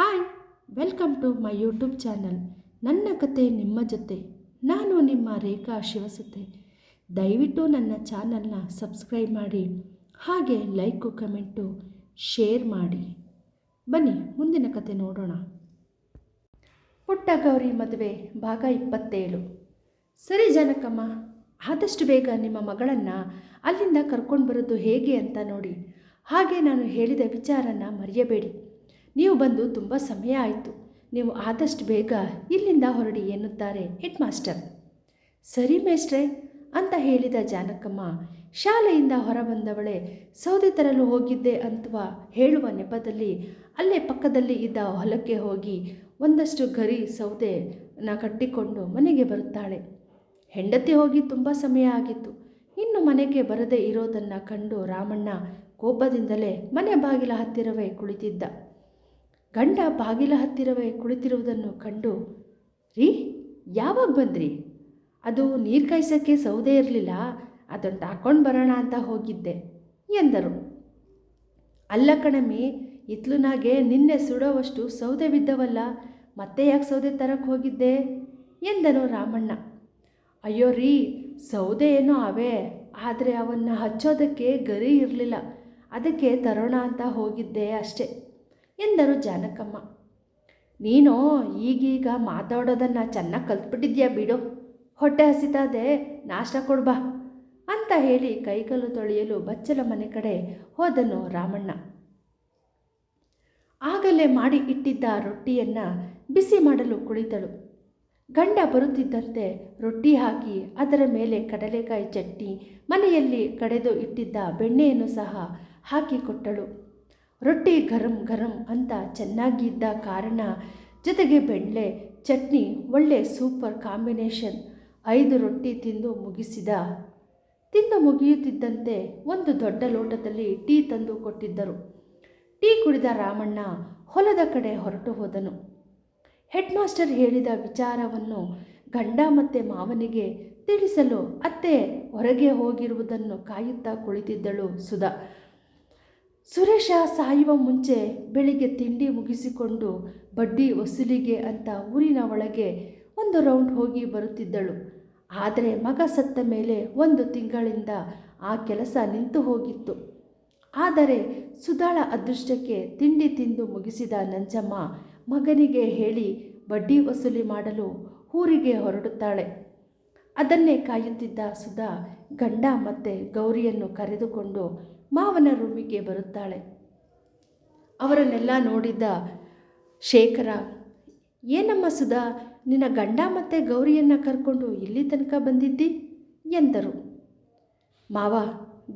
Hi welcome to my YouTube channel ನನ್ನ ಕತೆ ನಿಮ್ಮ ಜೊತೆ, ನಾನು ನಿಮ್ಮ ರೇಖಾ ಶಿವಸುತ್ತೆ ದಯವಿಟ್ಟು ನನ್ನ ಚಾನಲ್ನ ಸಬ್ಸ್ಕ್ರೈಬ್ ಮಾಡಿ, ಹಾಗೆ ಲೈಕು ಕಮೆಂಟು ಶೇರ್ ಮಾಡಿ. ಬನ್ನಿ, ಮುಂದಿನ ಕತೆ ನೋಡೋಣ. ಪುಟ್ಟ ಗೌರಿ ಮದುವೆ, ಭಾಗ ಇಪ್ಪತ್ತೇಳು. ಸರಿ ಜನಕಮ್ಮ, ಆದಷ್ಟು ಬೇಗ ನಿಮ್ಮ ಮಗಳನ್ನು ಅಲ್ಲಿಂದ ಕರ್ಕೊಂಡು ಬರೋದು ಹೇಗೆ ಅಂತ ನೋಡಿ. ಹಾಗೆ ನಾನು ಹೇಳಿದ ವಿಚಾರನ ಮರೆಯಬೇಡಿ. ನೀವು ಬಂದು ತುಂಬ ಸಮಯ ಆಯಿತು. ನೀವು ಆದಷ್ಟು ಬೇಗ ಇಲ್ಲಿಂದ ಹೊರಡಿ ಎನ್ನುತ್ತಾರೆ ಹೆಡ್ ಮಾಸ್ಟರ್ ಸರಿ ಮೇಸ್ಟ್ರೆ ಅಂತ ಹೇಳಿದ ಜಾನಕಮ್ಮ, ಶಾಲೆಯಿಂದ ಹೊರಬಂದವಳೆ, ಸೌದೆ ತರಲು ಹೋಗಿದ್ದೆ ಅಂತವಾ ಹೇಳುವ ನೆಪದಲ್ಲಿ, ಅಲ್ಲೇ ಪಕ್ಕದಲ್ಲಿ ಇದ್ದ ಹೊಲಕ್ಕೆ ಹೋಗಿ ಒಂದಷ್ಟು ಗರಿ ಸೌದೆನ ಕಟ್ಟಿಕೊಂಡು ಮನೆಗೆ ಬರುತ್ತಾಳೆ. ಹೆಂಡತಿ ಹೋಗಿ ತುಂಬ ಸಮಯ ಆಗಿತ್ತು. ಇನ್ನು ಮನೆಗೆ ಬರದೇ ಇರೋದನ್ನು ಕಂಡು ರಾಮಣ್ಣ ಕೋಪದಿಂದಲೇ ಮನೆ ಬಾಗಿಲ ಹತ್ತಿರವೇ ಕುಳಿತಿದ್ದ. ಗಂಡ ಬಾಗಿಲ ಹತ್ತಿರವೇ ಕುಳಿತಿರುವುದನ್ನು ಕಂಡು, ರೀ, ಯಾವಾಗ ಬಂದ್ರಿ? ಅದು ನೀರು ಕಾಯಿಸೋಕ್ಕೆ ಸೌದೆ ಇರಲಿಲ್ಲ ಅದನ್ನು ಹಾಕೊಂಡು ಬರೋಣ ಅಂತ ಹೋಗಿದ್ದೆ ಎಂದರು. ಅಲ್ಲ ಕಣಮ್ಮಿ, ಇತ್ಲುನಾಗೆ ನಿನ್ನೆ ಸುಡೋವಷ್ಟು ಸೌದೆ ಬಿದ್ದವಲ್ಲ, ಮತ್ತೆ ಯಾಕೆ ಸೌದೆ ತರಕ್ಕೆ ಹೋಗಿದ್ದೆ? ಎಂದನು ರಾಮಣ್ಣ. ಅಯ್ಯೋ ರೀ, ಸೌದೆ ಏನೋ ಅವೇ, ಆದರೆ ಅವನ್ನ ಹಚ್ಚೋದಕ್ಕೆ ಗರಿ ಇರಲಿಲ್ಲ, ಅದಕ್ಕೆ ತರೋಣ ಅಂತ ಹೋಗಿದ್ದೆ ಅಷ್ಟೆ. ಎಂದರು ಜಾನಕಮ್ಮ. ನೀನು ಈಗೀಗ ಮಾತಾಡೋದನ್ನು ಚೆನ್ನಾಗಿ ಕಲ್ತ್ಬಿಟ್ಟಿದ್ಯಾ ಬಿಡು. ಹೊಟ್ಟೆ ಹಸಿತಾದೆ ನಾಷ್ಟ ಕೊಡ್ಬಾ ಅಂತ ಹೇಳಿ ಕೈಕಲ್ಲು ತೊಳೆಯಲು ಬಚ್ಚಲ ಮನೆ ಕಡೆ ಹೋದನು ರಾಮಣ್ಣ. ಆಗಲೇ ಮಾಡಿ ಇಟ್ಟಿದ್ದ ರೊಟ್ಟಿಯನ್ನು ಬಿಸಿ ಮಾಡಲು ಕುಳಿತಳು. ಗಂಡ ಬರುತ್ತಿದ್ದಂತೆ ರೊಟ್ಟಿ ಹಾಕಿ ಅದರ ಮೇಲೆ ಕಡಲೆಕಾಯಿ ಚಟ್ನಿ ಮನೆಯಲ್ಲಿ ಕಡೆದು ಇಟ್ಟಿದ್ದ ಬೆಣ್ಣೆಯನ್ನು ಸಹ ಹಾಕಿ ಕೊಟ್ಟಳು. ರೊಟ್ಟಿ ಗರಂ ಗರಂ ಅಂತ ಚೆನ್ನಾಗಿದ್ದ ಕಾರಣ ಜೊತೆಗೆ ಬೆಣ್ಣೆ ಚಟ್ನಿ, ಒಳ್ಳೆ ಸೂಪರ್ ಕಾಂಬಿನೇಷನ್ ಐದು ರೊಟ್ಟಿ ತಿಂದು ಮುಗಿಸಿದ. ತಿಂದು ಮುಗಿಯುತ್ತಿದ್ದಂತೆ ಒಂದು ದೊಡ್ಡ ಲೋಟದಲ್ಲಿ ಟೀ ತಂದು ಕೊಟ್ಟಿದ್ದರು. ಟೀ ಕುಡಿದ ರಾಮಣ್ಣ ಹೊಲದ ಕಡೆ ಹೊರಟು ಹೋದನು. ಹೆಡ್ ಮಾಸ್ಟರ್ ಹೇಳಿದ ವಿಚಾರವನ್ನು ಗಂಡ ಮತ್ತು ಮಾವನಿಗೆ ತಿಳಿಸಲು ಅತ್ತೆ ಹೊರಗೆ ಹೋಗಿರುವುದನ್ನು ಕಾಯುತ್ತಾ ಕುಳಿತಿದ್ದಳು ಸುಧಾ. ಸುರೇಶ ಸಾಯುವ ಮುಂಚೆ ಬೆಳಿಗ್ಗೆ ತಿಂಡಿ ಮುಗಿಸಿಕೊಂಡು ಬಡ್ಡಿ ವಸೂಲಿಗೆ ಅಂತ ಊರಿನ ಒಳಗೆ ಒಂದು ರೌಂಡ್ ಹೋಗಿ ಬರುತ್ತಿದ್ದಳು. ಆದರೆ ಮಗ ಸತ್ತ ಮೇಲೆ ಒಂದು ತಿಂಗಳಿಂದ ಆ ಕೆಲಸ ನಿಂತು ಹೋಗಿತ್ತು. ಆದರೆ ಸುಧಾಳ ಅದೃಷ್ಟಕ್ಕೆ ತಿಂಡಿ ತಿಂದು ಮುಗಿಸಿದ ನಂಜಮ್ಮ ಮಗನಿಗೆ ಹೇಳಿ ಬಡ್ಡಿ ವಸೂಲಿ ಮಾಡಲು ಊರಿಗೆ ಹೊರಡುತ್ತಾಳೆ. ಅದನ್ನೇ ಕಾಯುತ್ತಿದ್ದ ಸುಧಾ ಗಂಡ ಮತ್ತು ಗೌರಿಯನ್ನು ಕರೆದುಕೊಂಡು ಮಾವನ ರೂಮಿಗೆ ಬರುತ್ತಾಳೆ. ಅವರನ್ನೆಲ್ಲ ನೋಡಿದ್ದ ಶೇಖರ, ಏನಮ್ಮ ಸುಧಾ, ನಿನ್ನ ಗಂಡ ಮತ್ತು ಗೌರಿಯನ್ನು ಕರ್ಕೊಂಡು ಇಲ್ಲಿ ತನಕ ಬಂದಿದ್ದಿ? ಎಂದರು. ಮಾವ,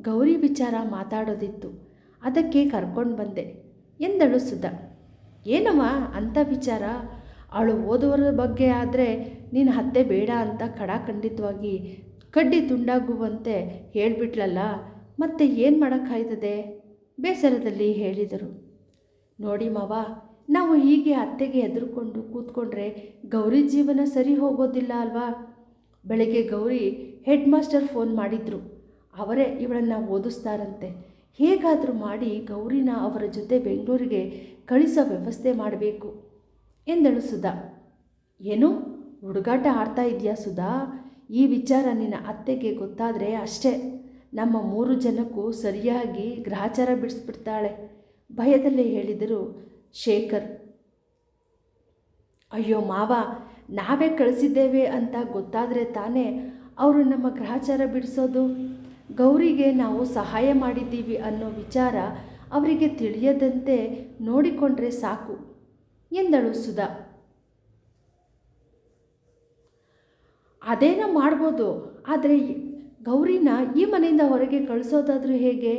ಗೌರಿ ವಿಚಾರ ಮಾತಾಡೋದಿತ್ತು. ಅದಕ್ಕೆ ಕರ್ಕೊಂಡು ಬಂದೆ, ಎಂದಳು ಸುಧಾ. ಏನಮ್ಮ ಅಂಥ ವಿಚಾರ? ಅವಳು ಓದುವರ ಬಗ್ಗೆ ಆದರೆ ನೀನು ಹತ್ತೆ ಬೇಡ ಅಂತ ಖಡಾಖಂಡಿತವಾಗಿ ಕಡ್ಡಿ ತುಂಡಾಗುವಂತೆ ಹೇಳಿಬಿಟ್ಲಲ್ಲ ಮತ್ತೆ ಏನು ಮಾಡೋಕ್ಕಾಯ್ತದೆ? ಬೇಸರದಲ್ಲಿ ಹೇಳಿದರು. ನೋಡಿ ಮಾವ, ನಾವು ಹೀಗೆ ಅತ್ತೆಗೆ ಎದುರುಕೊಂಡು ಕೂತ್ಕೊಂಡ್ರೆ ಗೌರಿ ಜೀವನ ಸರಿ ಹೋಗೋದಿಲ್ಲ ಅಲ್ವಾ? ಬೆಳಗ್ಗೆ ಗೌರಿ ಹೆಡ್ ಮಾಸ್ಟರ್ ಫೋನ್ ಮಾಡಿದ್ರು. ಅವರೇ ಇವಳನ್ನು ಓದಿಸ್ತಾರಂತೆ. ಹೇಗಾದರೂ ಮಾಡಿ ಗೌರಿನ ಅವರ ಜೊತೆ ಬೆಂಗಳೂರಿಗೆ ಕಳಿಸೋ ವ್ಯವಸ್ಥೆ ಮಾಡಬೇಕು ಎಂದಳು ಸುಧಾ. ಏನು? ಹುಡುಗಾಟ ಆಡ್ತಾ ಇದೆಯಾ ಸುಧಾ? ಈ ವಿಚಾರ ನಿನ್ನ ಅತ್ತೆಗೆ ಗೊತ್ತಾದರೆ ಅಷ್ಟೇ. ನಮ್ಮ ಮೂರು ಜನಕ್ಕೂ ಸರಿಯಾಗಿ ಗ್ರಹಚಾರ ಬಿಡಿಸ್ಬಿಡ್ತಾಳೆ. ಭಯದಲ್ಲೇ ಹೇಳಿದರು ಶೇಖರ್. ಅಯ್ಯೋ ಮಾವ, ನಾವೇ ಕಳಿಸಿದ್ದೇವೆ ಅಂತ ಗೊತ್ತಾದರೆ ತಾನೇ ಅವರು ನಮ್ಮ ಗ್ರಹಚಾರ ಬಿಡಿಸೋದು? ಗೌರಿಗೆ ನಾವು ಸಹಾಯ ಮಾಡಿದ್ದೀವಿ ಅನ್ನೋ ವಿಚಾರ ಅವರಿಗೆ ತಿಳಿಯದಂತೆ ನೋಡಿಕೊಂಡ್ರೆ ಸಾಕು ಎಂದಳು ಸುಧಾ. ಅದೇನೋ ಮಾಡ್ಬೋದು, ಆದರೆ ಗೌರಿನ ಈ ಮನೆಯಿಂದ ಹೊರಗೆ ಕಳಿಸೋದಾದರೂ ಹೇಗೆ?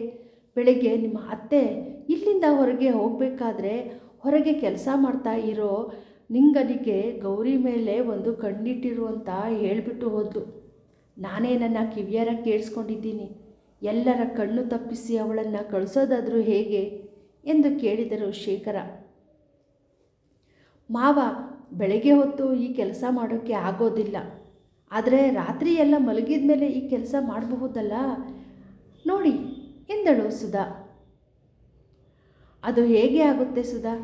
ಬೆಳಗ್ಗೆ ನಿಮ್ಮ ಅತ್ತೆ ಇಲ್ಲಿಂದ ಹೊರಗೆ ಹೋಗಬೇಕಾದ್ರೆ ಹೊರಗೆ ಕೆಲಸ ಮಾಡ್ತಾ ಇರೋ ನಿಂಗನಿಗೆ ಗೌರಿ ಮೇಲೆ ಒಂದು ಕಣ್ಣಿಟ್ಟಿರು ಅಂತ ಹೇಳಿಬಿಟ್ಟು ಹೋದ್ಲು. ನಾನೇ ನನ್ನ ಕಿವಿಯರ ಕೇಳಿಸ್ಕೊಂಡಿದ್ದೀನಿ. ಎಲ್ಲರ ಕಣ್ಣು ತಪ್ಪಿಸಿ ಅವಳನ್ನು ಕಳಿಸೋದಾದರೂ ಹೇಗೆ? ಎಂದು ಕೇಳಿದರು ಶೇಖರ. ಮಾವ, ಬೆಳಗ್ಗೆ ಹೊತ್ತು ಈ ಕೆಲಸ ಮಾಡೋಕ್ಕೆ ಆಗೋದಿಲ್ಲ. ಆದರೆ ರಾತ್ರಿ ಎಲ್ಲ ಮಲಗಿದ ಮೇಲೆ ಈ ಕೆಲಸ ಮಾಡಬಹುದಲ್ಲ? ನೋಡಿ, ಎಂದಳು ಸುಧಾ. ಅದು ಹೇಗೆ ಆಗುತ್ತೆ ಸುಧಾ?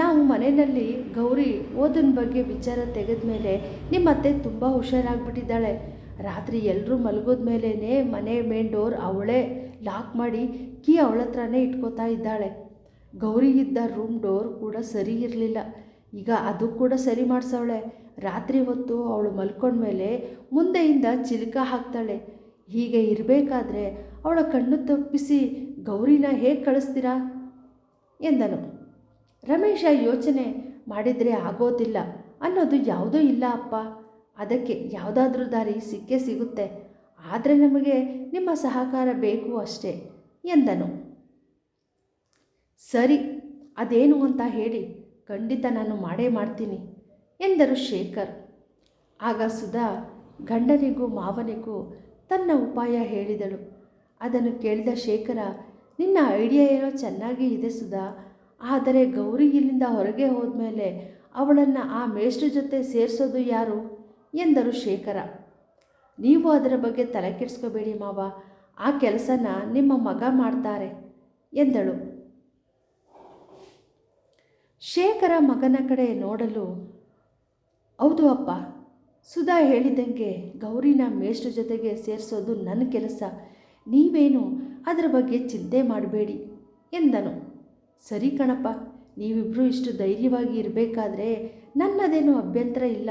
ನಾವು ಮನೆಯಲ್ಲಿ ಗೌರಿ ಓದಿನ ಬಗ್ಗೆ ವಿಚಾರ ತೆಗೆದ ಮೇಲೆ ನಿಮ್ಮ ಅತ್ತೆ ತುಂಬ ಹುಷಾರಾಗ್ಬಿಟ್ಟಿದ್ದಾಳೆ. ರಾತ್ರಿ ಎಲ್ಲರೂ ಮಲಗೋದ ಮೇಲೇ ಮನೆ ಮೇನ್ ಡೋರ್ ಅವಳೇ ಲಾಕ್ ಮಾಡಿ ಕೀ ಅವಳ ಹತ್ರನೇ ಇಟ್ಕೋತಾ ಇದ್ದಾಳೆ. ಗೌರಿ ಇದ್ದ ರೂಮ್ ಡೋರ್ ಕೂಡ ಸರಿ ಇರಲಿಲ್ಲ. ಈಗ ಅದು ಕೂಡ ಸರಿ ಮಾಡಿಸವಳೆ. ರಾತ್ರಿ ಹೊತ್ತು ಅವಳು ಮಲ್ಕೊಂಡ್ಮೇಲೆ ಮುಂದೆಯಿಂದ ಚಿಲಕ ಹಾಕ್ತಾಳೆ. ಹೀಗೆ ಇರಬೇಕಾದ್ರೆ ಅವಳ ಕಣ್ಣು ತಪ್ಪಿಸಿ ಗೌರಿನ ಹೇಗೆ ಕಳಿಸ್ತೀರಾ? ಎಂದನು. ರಮೇಶ ಯೋಚನೆ ಮಾಡಿದರೆ ಆಗೋದಿಲ್ಲ. ಅನ್ನೋದು ಯಾವುದೂ ಇಲ್ಲ ಅಪ್ಪ. ಅದಕ್ಕೆ ಯಾವುದಾದ್ರೂ ದಾರಿ ಸಿಕ್ಕೇ ಸಿಗುತ್ತೆ. ಆದರೆ ನಮಗೆ ನಿಮ್ಮ ಸಹಕಾರ ಬೇಕು ಅಷ್ಟೇ, ಎಂದನು. ಸರಿ, ಅದೇನು ಅಂತ ಹೇಳಿ. ಖಂಡಿತ ನಾನು ಮಾಡೇ ಮಾಡ್ತೀನಿ ಎಂದರು ಶೇಖರ್. ಆಗ ಸುಧಾ ಗಂಡನಿಗೂ ಮಾವನಿಗೂ ತನ್ನ ಉಪಾಯ ಹೇಳಿದಳು. ಅದನ್ನು ಕೇಳಿದ ಶೇಖರ, ನಿನ್ನ ಐಡಿಯಾ ಏನೋ ಚೆನ್ನಾಗಿ ಇದೆ ಸುಧಾ, ಆದರೆ ಗೌರಿ ಇಲ್ಲಿಂದ ಹೊರಗೆ ಹೋದ್ಮೇಲೆ ಅವಳನ್ನು ಆ ಮೇಷ್ಟ್ರ ಜೊತೆ ಸೇರಿಸೋದು ಯಾರು? ಎಂದರು ಶೇಖರ. ನೀವು ಅದರ ಬಗ್ಗೆ ತಲೆ ಕೆಡಿಸ್ಕೋಬೇಡಿ ಮಾವ, ಆ ಕೆಲಸನ ನಿಮ್ಮ ಮಗ ಮಾಡ್ತಾರೆ ಎಂದಳು. ಶೇಖರ ಮಗನ ಕಡೆ ನೋಡಲು, ಹೌದು ಅಪ್ಪ, ಸುಧಾ ಹೇಳಿದಂಗೆ ಗೌರಿನ ಮೇಷ್ಟ್ರ ಜೊತೆಗೆ ಸೇರಿಸೋದು ನನ್ನ ಕೆಲಸ. ನೀವೇನು ಅದರ ಬಗ್ಗೆ ಚಿಂತೆ ಮಾಡಬೇಡಿ, ಎಂದನು. ಸರಿ ಕಣಪ್ಪ ನೀವಿಬ್ಬರೂ ಇಷ್ಟು ಧೈರ್ಯವಾಗಿ ಇರಬೇಕಾದ್ರೆ ನನ್ನದೇನು ಅಭ್ಯಂತರ ಇಲ್ಲ.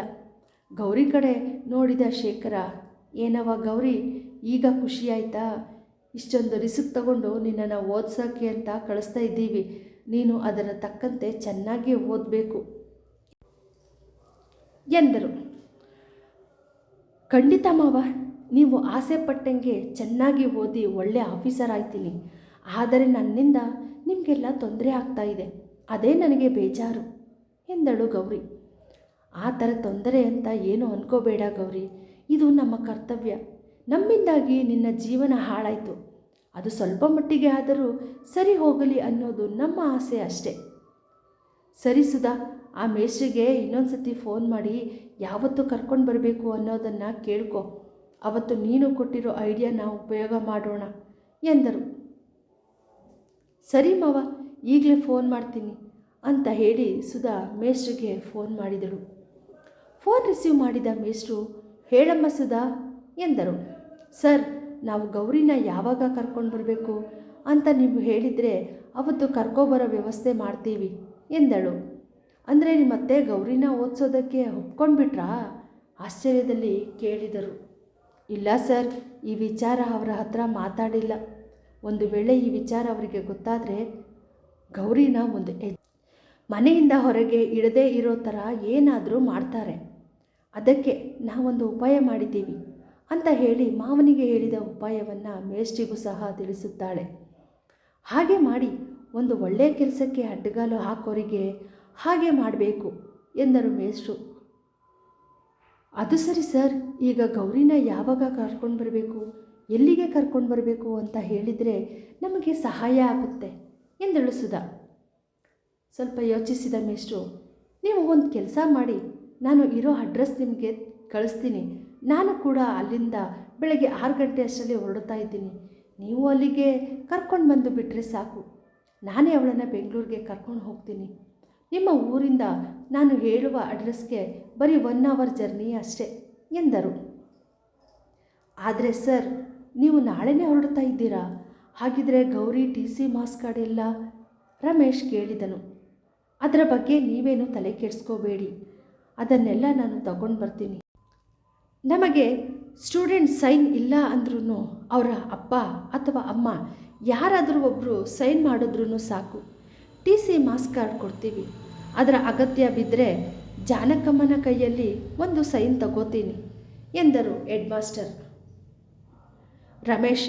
ಗೌರಿ ಕಡೆ ನೋಡಿದ ಶೇಖರ ಏನವ ಗೌರಿ, ಈಗ ಖುಷಿ ಆಯ್ತಾ? ಇಷ್ಟೊಂದು ರಿಸ್ಕ್ ತಗೊಂಡು ನಿನ್ನನ್ನು ಓದ್ಸೋಕ್ಕೆ ಅಂತ ಕಳಿಸ್ತಾ ಇದ್ದೀವಿ. ನೀನು ಅದರ ತಕ್ಕಂತೆ ಚೆನ್ನಾಗಿ ಓದಬೇಕು. ಎಂದರು, ಖಂಡಿತ ಮಾವ, ನೀವು ಆಸೆ ಪಟ್ಟಂಗೆ ಚೆನ್ನಾಗಿ ಓದಿ ಒಳ್ಳೆ ಆಫೀಸರ್ ಆಯ್ತೀನಿ. ಆದರೆ ನನ್ನಿಂದ ನಿಮಗೆಲ್ಲ ತೊಂದರೆ ಆಗ್ತಾ ಇದೆ. ಅದೇ ನನಗೆ ಬೇಜಾರು, ಎಂದಳು ಗೌರಿ. ಆ ಥರ ತೊಂದರೆ ಅಂತ ಏನು ಅನ್ಕೋಬೇಡ ಗೌರಿ. ಇದು ನಮ್ಮ ಕರ್ತವ್ಯ. ನಮ್ಮಿಂದಾಗಿ ನಿನ್ನ ಜೀವನ ಹಾಳಾಯಿತು. ಅದು ಸ್ವಲ್ಪ ಮಟ್ಟಿಗೆ ಆದರೂ ಸರಿ ಹೋಗಲಿ ಅನ್ನೋದು ನಮ್ಮ ಆಸೆ ಅಷ್ಟೇ. ಸರಿ ಸುಧಾ, ಆ ಮೇಸ್ಟ್ರಿಗೆ ಇನ್ನೊಂದು ಸತಿ ಫೋನ್ ಮಾಡಿ ಯಾವತ್ತು ಕರ್ಕೊಂಡು ಬರಬೇಕು ಅನ್ನೋದನ್ನು ಕೇಳ್ಕೊ. ಅವತ್ತು ನೀನು ಕೊಟ್ಟಿರೋ ಐಡಿಯಾನ ಉಪಯೋಗ ಮಾಡೋಣ ಎಂದರು. ಸರಿ ಮಾವ, ಈಗಲೇ ಫೋನ್ ಮಾಡ್ತೀನಿ ಅಂತ ಹೇಳಿ ಸುಧಾ ಮೇಸ್ಟ್ರಿಗೆ ಫೋನ್ ಮಾಡಿದಳು. ಫೋನ್ ರಿಸೀವ್ ಮಾಡಿದ ಮೇಷ್ಟ್ರು, ಹೇಳಮ್ಮ ಸುಧಾ, ಎಂದರು. ಸರ್ ನಾವು ಗೌರಿನ ಯಾವಾಗ ಕರ್ಕೊಂಡು ಬರಬೇಕು ಅಂತ ನೀವು ಹೇಳಿದರೆ ಅವತ್ತು ಕರ್ಕೊಬರೋ ವ್ಯವಸ್ಥೆ ಮಾಡ್ತೀವಿ ಎಂದಳು. ಅಂದರೆ ನಿಮ್ಮತ್ತೆ ಗೌರಿನ ಓದಿಸೋದಕ್ಕೆ ಒಪ್ಕೊಂಡ್ಬಿಟ್ರಾ? ಆಶ್ಚರ್ಯದಲ್ಲಿ ಕೇಳಿದರು. ಇಲ್ಲ ಸರ್, ಈ ವಿಚಾರ ಅವರ ಹತ್ರ ಮಾತಾಡಿಲ್ಲ. ಒಂದು ವೇಳೆ ಈ ವಿಚಾರ ಅವರಿಗೆ ಗೊತ್ತಾದರೆ ಗೌರಿನ ಒಂದು ಮನೆಯಿಂದ ಹೊರಗೆ ಇಡದೇ ಇರೋ ಥರ ಏನಾದರೂ ಮಾಡ್ತಾರೆ. ಅದಕ್ಕೆ ನಾವೊಂದು ಉಪಾಯ ಮಾಡಿದ್ದೀವಿ. ಅಂತ ಹೇಳಿ ಮಾವನಿಗೆ ಹೇಳಿದ ಉಪಾಯವನ್ನು ಮೇಷ್ಟಿಗೂ ಸಹ ತಿಳಿಸುತ್ತಾಳೆ. ಹಾಗೆ ಮಾಡಿ ಒಂದು ಒಳ್ಳೆಯ ಕೆಲಸಕ್ಕೆ ಅಡ್ಡಗಾಲು ಹಾಕೋರಿಗೆ ಹಾಗೆ ಮಾಡಬೇಕು ಎಂದರು ಮೇಷ್ಟ್ರು. ಅದು ಸರಿ ಸರ್, ಈಗ ಗೌರಿನ ಯಾವಾಗ ಕರ್ಕೊಂಡು ಬರಬೇಕು, ಎಲ್ಲಿಗೆ ಕರ್ಕೊಂಡು ಬರಬೇಕು ಅಂತ ಹೇಳಿದರೆ ನಮಗೆ ಸಹಾಯ ಆಗುತ್ತೆ ಎಂದಳು ಸುಧಾ. ಸ್ವಲ್ಪ ಯೋಚಿಸಿದ ಮೇಷ್ಟ್ರು, ನೀವು ಒಂದು ಕೆಲಸ ಮಾಡಿ, ನಾನು ಇರೋ ಅಡ್ರೆಸ್ ನಿಮಗೆ ಕಳಿಸ್ತೀನಿ ನಾನು ಕೂಡ ಅಲ್ಲಿಂದ ಬೆಳಗ್ಗೆ ಆರು ಗಂಟೆ ಅಷ್ಟರಲ್ಲಿ ಹೊರಡ್ತಾ ಇದ್ದೀನಿ. ನೀವು ಅಲ್ಲಿಗೆ ಕರ್ಕೊಂಡು ಬಂದು ಬಿಟ್ಟರೆ ಸಾಕು. ನಾನೇ ಅವಳನ್ನು ಬೆಂಗಳೂರಿಗೆ ಕರ್ಕೊಂಡು ಹೋಗ್ತೀನಿ. ನಿಮ್ಮ ಊರಿಂದ ನಾನು ಹೇಳುವ ಅಡ್ರೆಸ್ಗೆ ಬರೀ ಒನ್ ಅವರ್ ಜರ್ನಿ ಅಷ್ಟೇ, ಎಂದರು. ಆದರೆ ಸರ್, ನೀವು ನಾಳೆನೇ ಹೊರಡ್ತಾ ಇದ್ದೀರಾ? ಹಾಗಿದ್ರೆ Gauri T C marks card ಎಲ್ಲ ರಮೇಶ್ ಕೇಳಿದನು. ಅದರ ಬಗ್ಗೆ ನೀವೇನು ತಲೆ ಕೆಡಿಸ್ಕೋಬೇಡಿ. ಅದನ್ನೆಲ್ಲ ನಾನು ತಗೊಂಡು ಬರ್ತೀನಿ. ನಮಗೆ ಸ್ಟೂಡೆಂಟ್ ಸೈನ್ ಇಲ್ಲ ಅಂದ್ರೂ ಅವರ ಅಪ್ಪ ಅಥವಾ ಅಮ್ಮ ಯಾರಾದರೂ ಒಬ್ಬರು ಸೈನ್ ಮಾಡಿದ್ರೂ ಸಾಕು. ಟಿ ಸಿ ಮಾಸ್ ಕಾರ್ಡ್ ಕೊಡ್ತೀವಿ. ಅದರ ಅಗತ್ಯ ಬಿದ್ದರೆ ಜಾನಕಮ್ಮನ ಕೈಯಲ್ಲಿ ಒಂದು ಸೈನ್ ತಗೋತೀನಿ ಎಂದರು ಹೆಡ್ ಮಾಸ್ಟರ್ ರಮೇಶ್,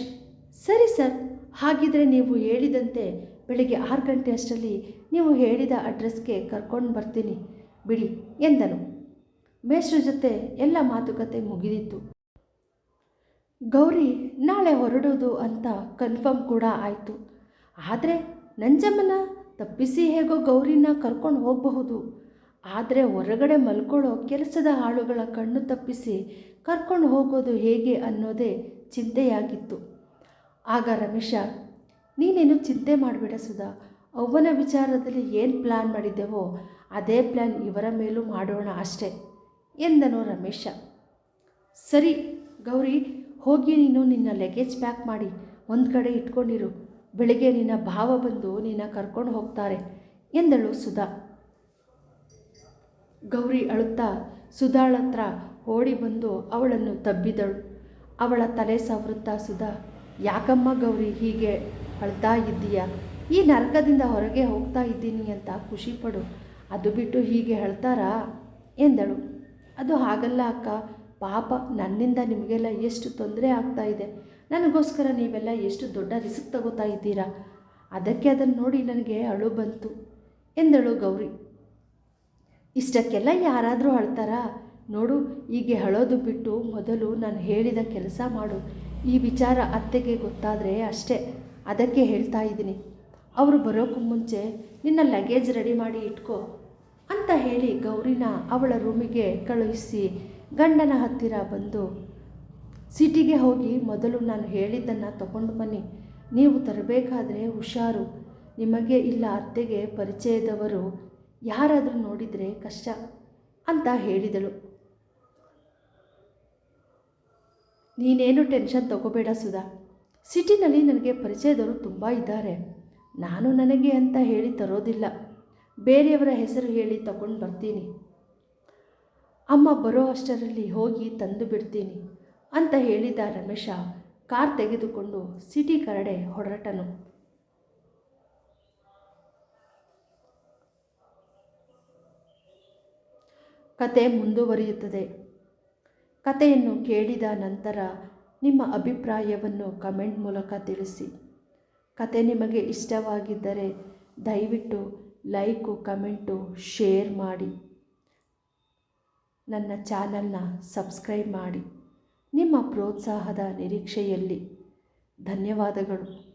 ಸರಿ ಸರ್, ಹಾಗಿದ್ರೆ ನೀವು ಹೇಳಿದಂತೆ ಬೆಳಿಗ್ಗೆ ಆರು ಗಂಟೆ ಅಷ್ಟರಲ್ಲಿ ನೀವು ಹೇಳಿದ ಅಡ್ರೆಸ್ಗೆ ಕರ್ಕೊಂಡು ಬರ್ತೀನಿ ಬಿಡಿ ಎಂದನು. ಮೇಷ್ಟ್ರ ಜೊತೆ ಎಲ್ಲ ಮಾತುಕತೆ ಮುಗಿದಿತ್ತು. ಗೌರಿ, ನಾಳೆ ಹೊರಡೋದು ಅಂತ ಕನ್ಫರ್ಮ್ ಕೂಡ ಆಯಿತು. ಆದರೆ ನಂಜಮ್ಮನ ತಪ್ಪಿಸಿ ಹೇಗೋ ಗೌರಿನ ಕರ್ಕೊಂಡು ಹೋಗಬಹುದು. ಆದರೆ ಹೊರಗಡೆ ಮಲ್ಕೊಳ್ಳೋ ಕೆಲಸದ ಹಾಳುಗಳ ಕಣ್ಣು ತಪ್ಪಿಸಿ ಕರ್ಕೊಂಡು ಹೋಗೋದು ಹೇಗೆ ಅನ್ನೋದೇ ಚಿಂತೆಯಾಗಿತ್ತು. ಆಗ ರಮೇಶ, ನೀನೇನು ಚಿಂತೆ ಮಾಡಿಬಿಡ ಸುಧಾ. ಅವ್ವನ ವಿಚಾರದಲ್ಲಿ ಏನು ಪ್ಲ್ಯಾನ್ ಮಾಡಿದ್ದೆವೋ ಅದೇ ಪ್ಲ್ಯಾನ್ ಇವರ ಮೇಲೂ ಮಾಡೋಣ ಅಷ್ಟೇ. ಎಂದನು ರಮೇಶ. ಸರಿ ಗೌರಿ, ಹೋಗಿ ನೀನು ನಿನ್ನ ಲಗೇಜ್ ಪ್ಯಾಕ್ ಮಾಡಿ, ಒಂದು ಕಡೆ ಇಟ್ಕೊಂಡಿರು. ಬೆಳಿಗ್ಗೆ ನಿನ್ನ ಭಾವ ಬಂದು ನಿನ್ನ ಕರ್ಕೊಂಡು ಹೋಗ್ತಾರೆ ಎಂದಳು ಸುಧಾ. ಗೌರಿ ಅಳುತ್ತಾ ಸುಧಾಳ ಹತ್ರ ಓಡಿ ಬಂದು ಅವಳನ್ನು ತಬ್ಬಿದಳು. ಅವಳ ತಲೆ ಸವರುತ್ತಾ ಸುಧಾ, ಯಾಕಮ್ಮ ಗೌರಿ ಹೀಗೆ ಅಳ್ತಾ ಇದ್ದೀಯಾ? ಈ ನರಕದಿಂದ ಹೊರಗೆ ಹೋಗ್ತಾ ಇದ್ದೀನಿ ಅಂತ ಖುಷಿಪಡು ಅದು ಬಿಟ್ಟು ಹೀಗೆ ಹೇಳ್ತಾರಾ ಎಂದಳು. ಅದು ಹಾಗಲ್ಲ ಅಕ್ಕ. ಪಾಪ ನನ್ನಿಂದ ನಿಮಗೆಲ್ಲ ಎಷ್ಟು ತೊಂದರೆ ಆಗ್ತಾ ಇದೆ. ನನಗೋಸ್ಕರ ನೀವೆಲ್ಲ ಎಷ್ಟು ದೊಡ್ಡ ರಿಸ್ಕ್ ತಗೋತಾ ಇದ್ದೀರಾ? ಅದಕ್ಕೆ ಅದನ್ನು ನೋಡಿ ನನಗೆ ಅಳು ಬಂತು. ಎಂದಳು ಗೌರಿ. ಇಷ್ಟಕ್ಕೆಲ್ಲ ಯಾರಾದರೂ ಅಳ್ತಾರಾ? ನೋಡು, ಹೀಗೆ ಅಳೋದು ಬಿಟ್ಟು ಮೊದಲು ನಾನು ಹೇಳಿದ ಕೆಲಸ ಮಾಡು. ಈ ವಿಚಾರ ಅತ್ತೆಗೆ ಗೊತ್ತಾದರೆ ಅಷ್ಟೇ. ಅದಕ್ಕೆ ಹೇಳ್ತಾ ಇದ್ದೀನಿ. ಅವರು ಬರೋಕ್ಕೂ ಮುಂಚೆ ನಿನ್ನ ಲಗೇಜ್ ರೆಡಿ ಮಾಡಿ ಇಟ್ಕೋ. ಅಂತ ಹೇಳಿ ಗೌರಿನ ಅವಳ ರೂಮಿಗೆ ಕಳುಹಿಸಿ ಗಂಡನ ಹತ್ತಿರ ಬಂದು, ಸಿಟಿಗೆ ಹೋಗಿ ಮೊದಲು ನಾನು ಹೇಳಿದ್ದನ್ನು ತಗೊಂಡು ಬನ್ನಿ. ನೀವು ತರಬೇಕಾದ್ರೆ ಹುಷಾರು. ನಿಮಗೆ ಇಲ್ಲ ಅತ್ತೆಗೆ ಪರಿಚಯದವರು ಯಾರಾದರೂ ನೋಡಿದರೆ ಕಷ್ಟ ಅಂತ ಹೇಳಿದಳು. ನೀನೇನು ಟೆನ್ಷನ್ ತಗೋಬೇಡ ಸುಧಾ. ಸಿಟಿನಲ್ಲಿ ನನಗೆ ಪರಿಚಯದವರು ತುಂಬ ಇದ್ದಾರೆ. ನಾನು ನನಗೆ ಅಂತ ಹೇಳಿ ತರೋದಿಲ್ಲ. ಬೇರೆಯವರ ಹೆಸರು ಹೇಳಿ ತಗೊಂಡು ಬರ್ತೀನಿ. ಅಮ್ಮ ಬರೋ ಅಷ್ಟರಲ್ಲಿ ಹೋಗಿ ತಂದು ಬಿಡ್ತೀನಿ ಅಂತ ಹೇಳಿದ ರಮೇಶ ಕಾರ್ ತೆಗೆದುಕೊಂಡು ಸಿಟಿ ಕರಡೆ ಹೊರಟನು. ಕತೆ ಮುಂದುವರಿಯುತ್ತದೆ. ಕತೆಯನ್ನು ಕೇಳಿದ ನಂತರ ನಿಮ್ಮ ಅಭಿಪ್ರಾಯವನ್ನು ಕಮೆಂಟ್ ಮೂಲಕ ತಿಳಿಸಿ. ಕತೆ ನಿಮಗೆ ಇಷ್ಟವಾಗಿದ್ದರೆ ದಯವಿಟ್ಟು ಲೈಕು ಕಮೆಂಟು ಶೇರ್ ಮಾಡಿ. ನನ್ನ ಚಾನಲ್ನ ಸಬ್ಸ್ಕ್ರೈಬ್ ಮಾಡಿ. ನಿಮ್ಮ ಪ್ರೋತ್ಸಾಹದ ನಿರೀಕ್ಷೆಯಲ್ಲಿ ಧನ್ಯವಾದಗಳು.